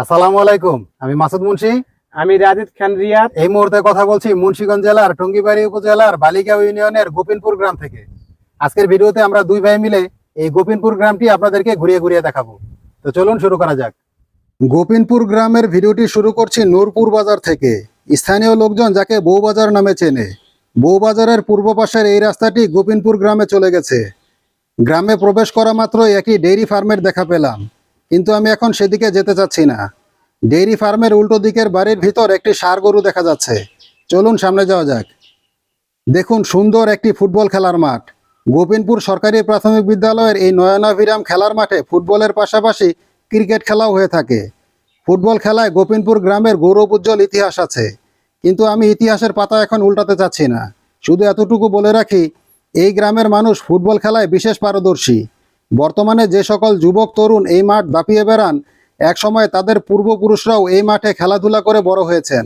আসসালামু আলাইকুম আমি মাসুদ মুন্সি। আমি রাজিদ খান রিয়াদ। এই মুহূর্তে কথা বলছি মুন্সিগঞ্জ জেলার টঙ্গিবাড়ি উপজেলার বালিগাঁও ইউনিয়নের গোপিনপুর গ্রাম থেকে। আজকের ভিডিওতে আমরা দুই ভাই মিলে এই গোপিনপুর গ্রামটি আপনাদেরকে ঘুরিয়ে ঘুরিয়ে দেখাবো। তো চলুন শুরু করা যাক। গোপিনপুর গ্রামের ভিডিওটি শুরু করছি নূরপুর বাজার থেকে। স্থানীয় লোকজন যাকে বউবাজার নামে চেনে। বউবাজারের পূর্ব পাশের এই রাস্তাটি গোপিনপুর গ্রামে চলে গেছে। গ্রামে প্রবেশ করা মাত্র একই ডেইরি ফার্মের দেখা পেলাম। কিন্তু আমি এখন সেদিকে যেতে চাচ্ছি না। ডেইরি ফার্মের উল্টো দিকের বাড়ির ভিতর একটি ষাঁড় গরু দেখা যাচ্ছে। চলুন সামনে যাওয়া যাক। দেখুন সুন্দর একটি ফুটবল খেলার মাঠ। গোপিনপুর সরকারি প্রাথমিক বিদ্যালয়ের এই নয়নাভিরাম খেলার মাঠে ফুটবলের পাশাপাশি ক্রিকেট খেলাও হয়ে থাকে। ফুটবল খেলায় গোপিনপুর গ্রামের গৌরব উজ্জ্বল ইতিহাস আছে। কিন্তু আমি ইতিহাসের পাতা এখন উল্টাতে চাচ্ছি না। শুধু এতটুকু বলে রাখি, এই গ্রামের মানুষ ফুটবল খেলায় বিশেষ পারদর্শী। বর্তমানে যে সকল যুবক, তরুণ এই মাঠ দাপিয়ে বেড়ান, একসময় তাদের পূর্বপুরুষরাও এই মাঠে খেলাধুলা করে বড় হয়েছেন।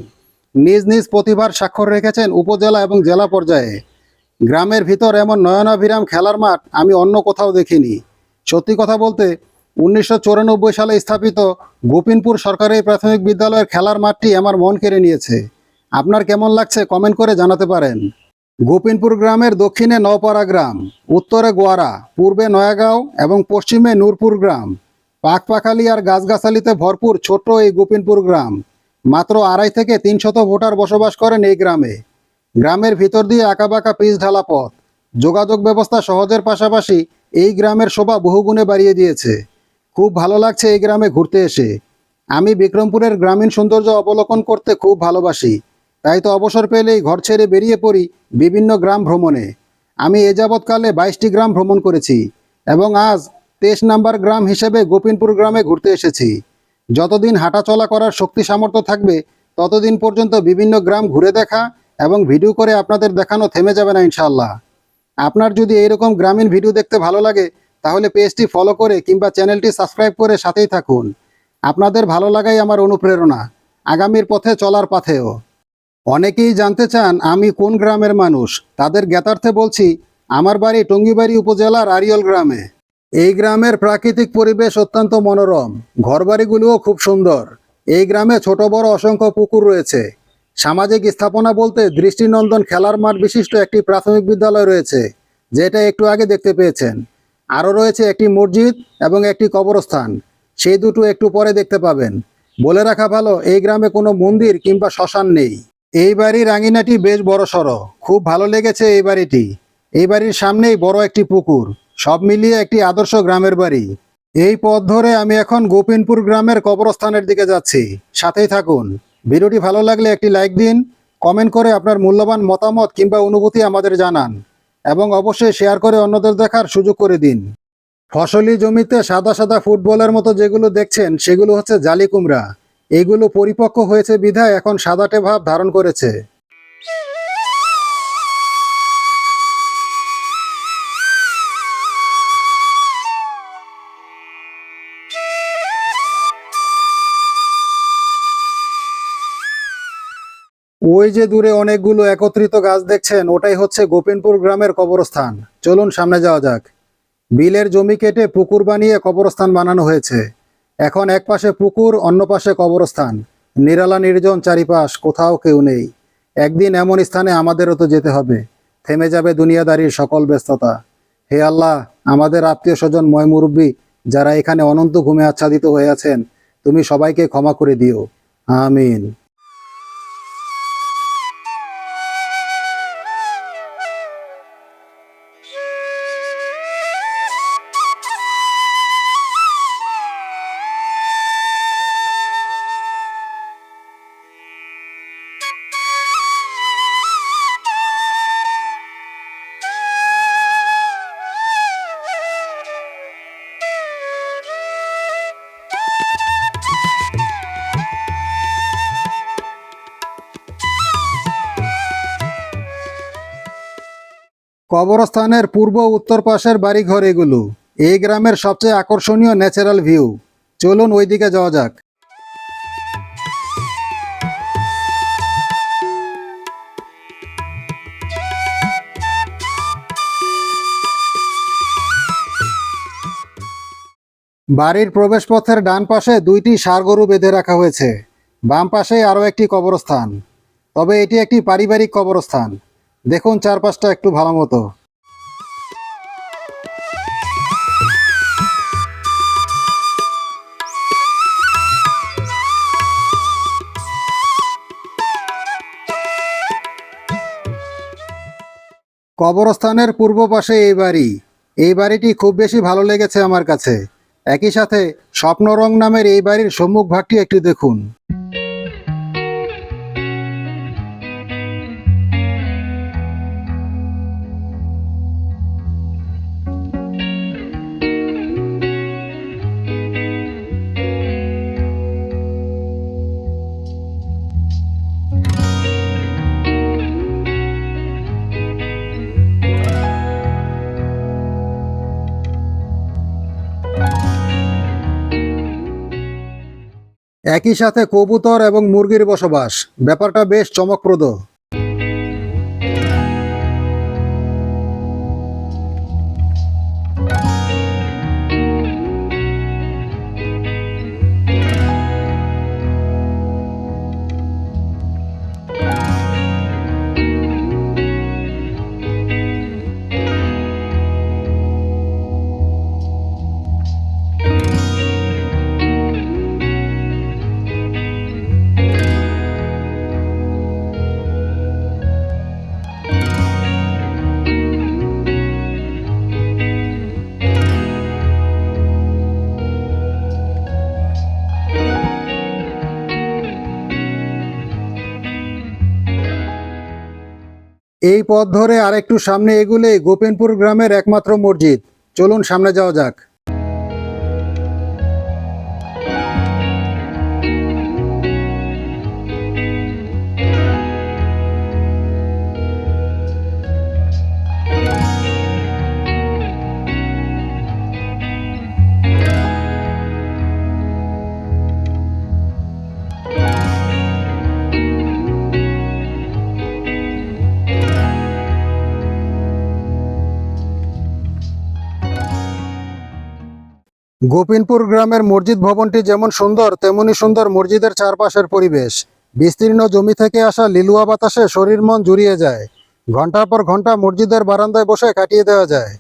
নিজ নিজ প্রতিভার স্বাক্ষর রেখেছেন উপজেলা এবং জেলা পর্যায়ে। গ্রামের ভিতর এমন নয়নাভিরাম খেলার মাঠ আমি অন্য কোথাও দেখিনি। সত্যি কথা বলতে, উনিশশো সালে স্থাপিত গোপিনপুর সরকারি প্রাথমিক বিদ্যালয়ের খেলার মাঠটি আমার মন কেড়ে নিয়েছে। আপনার কেমন লাগছে কমেন্ট করে জানাতে পারেন। গোপিনপুর গ্রামের দক্ষিণে নওপাড়া গ্রাম, উত্তরে গোয়ারা, পূর্বে নয়াগাঁও এবং পশ্চিমে নূরপুর গ্রাম। পাকপাখালি আর গাছগাছালিতে ভরপুর ছোট্ট এই গোপিনপুর গ্রাম। মাত্র আড়াই থেকে তিনশত ভোটার বসবাস করেন এই গ্রামে। গ্রামের ভিতর দিয়ে আঁকাবাঁকা পিচ ঢালা পথ। যোগাযোগ ব্যবস্থা সহজের পাশাপাশি এই গ্রামের শোভা বহুগুণে বাড়িয়ে দিয়েছে। খুব ভালো লাগছে এই গ্রামে ঘুরতে এসে। আমি বিক্রমপুরের গ্রামীণ সৌন্দর্য অবলোকন করতে খুব ভালোবাসি। তাই তো অবসর পেলেই ঘর ছেড়ে বেরিয়ে পড়ি বিভিন্ন গ্রাম ভ্রমণে। আমি এ যাবৎকালে বাইশটি গ্রাম ভ্রমণ করেছি এবং আজ তেইশ নাম্বার গ্রাম হিসেবে গোপিনপুর গ্রামে ঘুরতে এসেছি। যতদিন হাঁটাচলা করার শক্তি সামর্থ্য থাকবে, ততদিন পর্যন্ত বিভিন্ন গ্রাম ঘুরে দেখা এবং ভিডিও করে আপনাদের দেখানো থেমে যাবে না ইনশাল্লাহ আপনার যদি এইরকম গ্রামীণ ভিডিও দেখতে ভালো লাগে, তাহলে পেজটি ফলো করে কিংবা চ্যানেলটি সাবস্ক্রাইব করে সাথেই থাকুন। আপনাদের ভালো লাগাই আমার অনুপ্রেরণা। আগামীর পথে চলার পথেও অনেকেই জানতে চান আমি কোন গ্রামের মানুষ। তাদের জ্ঞাতার্থে বলছি, আমার বাড়ি টঙ্গিবাড়ি উপজেলার আরিয়ল গ্রামে। এই গ্রামের প্রাকৃতিক পরিবেশ অত্যন্ত মনোরম। ঘরবাড়িগুলোও খুব সুন্দর। এই গ্রামে ছোট বড় অসংখ্য পুকুর রয়েছে। সামাজিক স্থাপনা বলতে দৃষ্টিনন্দন খেলার মাঠ বিশিষ্ট একটি প্রাথমিক বিদ্যালয় রয়েছে, যেটা একটু আগে দেখতে পেয়েছেন। আরও রয়েছে একটি মসজিদ এবং একটি কবরস্থান। সেই দুটো একটু পরে দেখতে পাবেন। বলে রাখা ভালো, এই গ্রামে কোনো মন্দির কিংবা শ্মশান নেই। এই বাড়ির আঙিনাটি বেশ বড় সড়ো। খুব ভালো লেগেছে এই বাড়িটি। এই বাড়ির সামনেই বড় একটি পুকুর। সব মিলিয়ে একটি আদর্শ গ্রামের বাড়ি। এই পথ ধরে আমি এখন গোপিনপুর গ্রামের কবরস্থানের দিকে যাচ্ছি। সাথেই থাকুন। ভিডিওটি ভালো লাগলে একটি লাইক দিন, কমেন্ট করে আপনার মূল্যবান মতামত কিংবা অনুভূতি আমাদের জানান, এবং অবশ্যই শেয়ার করে অন্যদের দেখার সুযোগ করে দিন। ফসলি জমিতে সাদা সাদা ফুটবলের মতো যেগুলো দেখছেন, সেগুলো হচ্ছে জালি কুমড়া। এগুলো পরিপক্ক হয়েছে বিধায় এখন সাদাটে ভাব ধারণ করেছে। ওই যে দূরে অনেকগুলো একত্রিত গাছ দেখছেন, ওটাই হচ্ছে গোপিনপুর গ্রামের কবরস্থান। চলুন সামনে যাওয়া যাক। বিলের জমি কেটে পুকুর বানিয়ে কবরস্থান বানানো হয়েছে। এখন এক পাশে পুকুর, অন্য পাশে কবরস্থান। নিরালা নির্জন চারিপাশ, কোথাও কেউ নেই। একদিন এমন স্থানে আমাদেরও তো যেতে হবে। থেমে যাবে দুনিয়াদারির সকল ব্যস্ততা। হে আল্লাহ, আমাদের আত্মীয় স্বজন ময় মুরব্বী যারা এখানে অনন্ত ঘুমে আচ্ছাদিত হয়ে আছেন, তুমি সবাইকে ক্ষমা করে দিও। আমিন। কবরস্থানের পূর্ব উত্তর পাশের বাড়িঘর এগুলো। এই গ্রামের সবচেয়ে আকর্ষণীয় ন্যাচারাল ভিউ চলুন ওইদিকে যাওয়া যাক। বাড়ির প্রবেশপথের ডান পাশে দুইটি ষাঁড় গরু বেঁধে রাখা হয়েছে। বাম পাশে আরও একটি কবরস্থান। তবে এটি একটি পারিবারিক কবরস্থান। দেখুন চারপাশটা একটু ভালো মতো। কবরস্থানের পূর্ব পাশে এই বাড়ি। এই বাড়িটি খুব বেশি ভালো লেগেছে আমার কাছে। একই সাথে স্বপ্নরং নামের এই বাড়ির সম্মুখ ভাগটি একটু দেখুন। একই সাথে কবুতর এবং মুরগির বসবাস। ব্যাপারটা বেশ চমকপ্রদ। এই পথ ধরে আরেকটু সামনে এগুলে গোপেনপুর গ্রামের একমাত্র মসজিদ। চলুন সামনে যাওয়া যাক। গোপিনপুর গ্রামের মসজিদ ভবনটি যেমন সুন্দর, তেমনি সুন্দর মসজিদের চারপাশের পরিবেশ। বিস্তীর্ণ জমি থেকে আসা লিলুয়া বাতাসে শরীর মন জুড়িয়ে যায়। ঘণ্টার পর ঘণ্টা মসজিদের বারান্দায় বসে কাটিয়ে দেওয়া যায়।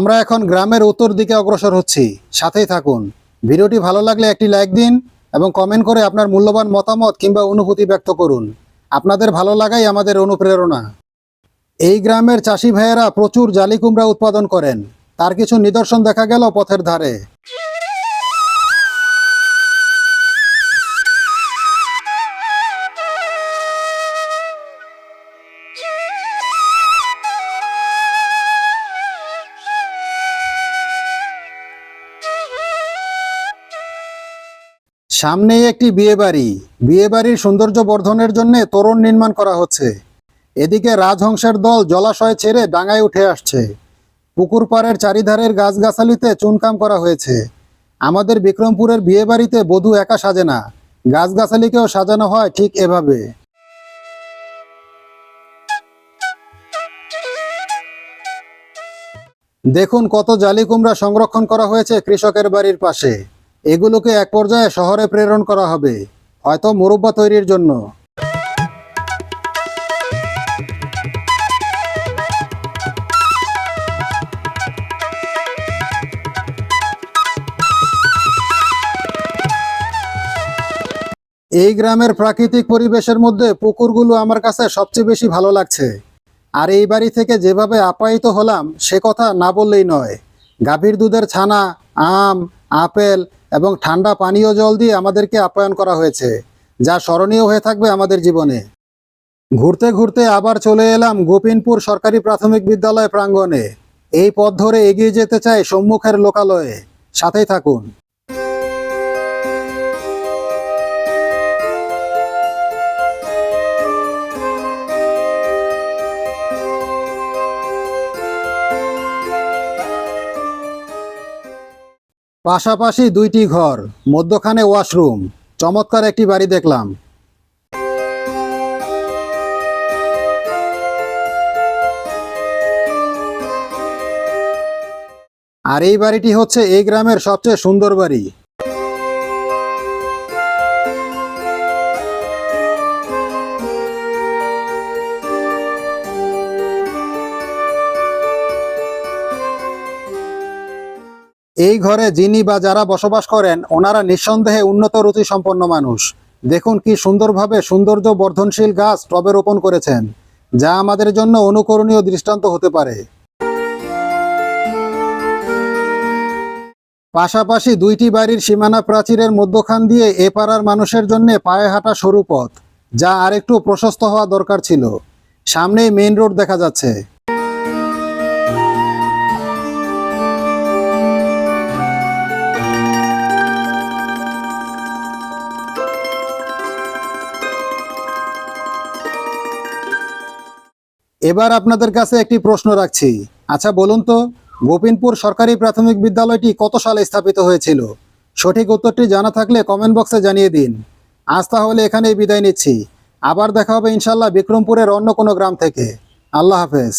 আমরা এখন গ্রামের উত্তর দিকে অগ্রসর হচ্ছি। সাথেই থাকুন। ভিডিওটি ভালো লাগলে একটি লাইক দিন এবং কমেন্ট করে আপনার মূল্যবান মতামত কিংবা অনুভূতি ব্যক্ত করুন। আপনাদের ভালো লাগাই আমাদের অনুপ্রেরণা। এই গ্রামের চাষি ভাইয়েরা প্রচুর জালি কুমড়া উৎপাদন করেন। তার কিছু নিদর্শন দেখা গেল পথের ধারে। সামনেই একটি বিয়ে বাড়ি। বিয়ে বাড়ির সৌন্দর্য বর্ধনের জন্য তোরণ নির্মাণ করা হচ্ছে। এদিকে রাজহংসের দল জলাশয় ছেড়ে ডাঙায় উঠে আসছে। পুকুর পাড়ের চারিধারের গাছগাছালিতে চুনকাম করা হয়েছে। আমাদের বিক্রমপুরের বিয়ে বাড়িতে বধূ একা সাজে না। গাছগাছালিকেও সাজানো হয় ঠিক এভাবে। দেখুন কত জালি কুমড়া সংরক্ষণ করা হয়েছে কৃষকের বাড়ির পাশে। এগুলোকে এক পর্যায়ে শহরে প্রেরণ করা হবে, হয়তো মুরব্বা তৈরির জন্য। এই গ্রামের প্রাকৃতিক পরিবেশের মধ্যে পুকুরগুলো আমার কাছে সবচেয়ে বেশি ভালো লাগছে। আর এই বাড়ি থেকে যেভাবে আপ্যায়িত হলাম, সে কথা না বললেই নয়। গাভীর দুধের ছানা, আম আপেল এবং ঠান্ডা পানীয় জল দিয়ে আমাদেরকে আপ্যায়ন করা হয়েছে, যা স্মরণীয় হয়ে থাকবে আমাদের জীবনে। ঘুরতে ঘুরতে আবার চলে এলাম গোপিনপুর সরকারি প্রাথমিক বিদ্যালয় প্রাঙ্গণে। এই পথ ধরে এগিয়ে যেতে চাই সম্মুখের লোকালয়ে। সাথেই থাকুন। পাশাপাশি দুইটি ঘর, মধ্যখানে ওয়াশরুম। চমৎকার একটি বাড়ি দেখলাম। আর এই বাড়িটি হচ্ছে এই গ্রামের সবচেয়ে সুন্দর বাড়ি। এই ঘরে যিনি বা যারা বসবাস করেন, ওনারা নিঃসন্দেহে উন্নত রুচি সম্পন্ন মানুষ। দেখুন কি সুন্দরভাবে সৌন্দর্য বর্ধনশীল গাছ টবে রোপণ করেছেন, যা আমাদের জন্য অনুকরণীয় দৃষ্টান্ত হতে পারে। পাশাপাশি দুইটি বাড়ির সীমানা প্রাচীরের মধ্যখান দিয়ে এ পাড়ার মানুষের জন্য পায়ে হাঁটা সরু পথ, যা আরেকটু প্রশস্ত হওয়া দরকার ছিল। সামনেই মেইন রোড দেখা যাচ্ছে। এবার আপনাদের কাছে একটি প্রশ্ন রাখছি। আচ্ছা বলুন তো, গোপিনপুর সরকারি প্রাথমিক বিদ্যালয়টি কত সালে স্থাপিত হয়েছিল? সঠিক উত্তরটি জানা থাকলে কমেন্ট বক্সে জানিয়ে দিন। আজ তাহলে এখানেই বিদায় নিচ্ছি। আবার দেখা হবে ইনশাল্লাহ বিক্রমপুরের অন্য কোনো গ্রাম থেকে। আল্লাহ হাফেজ।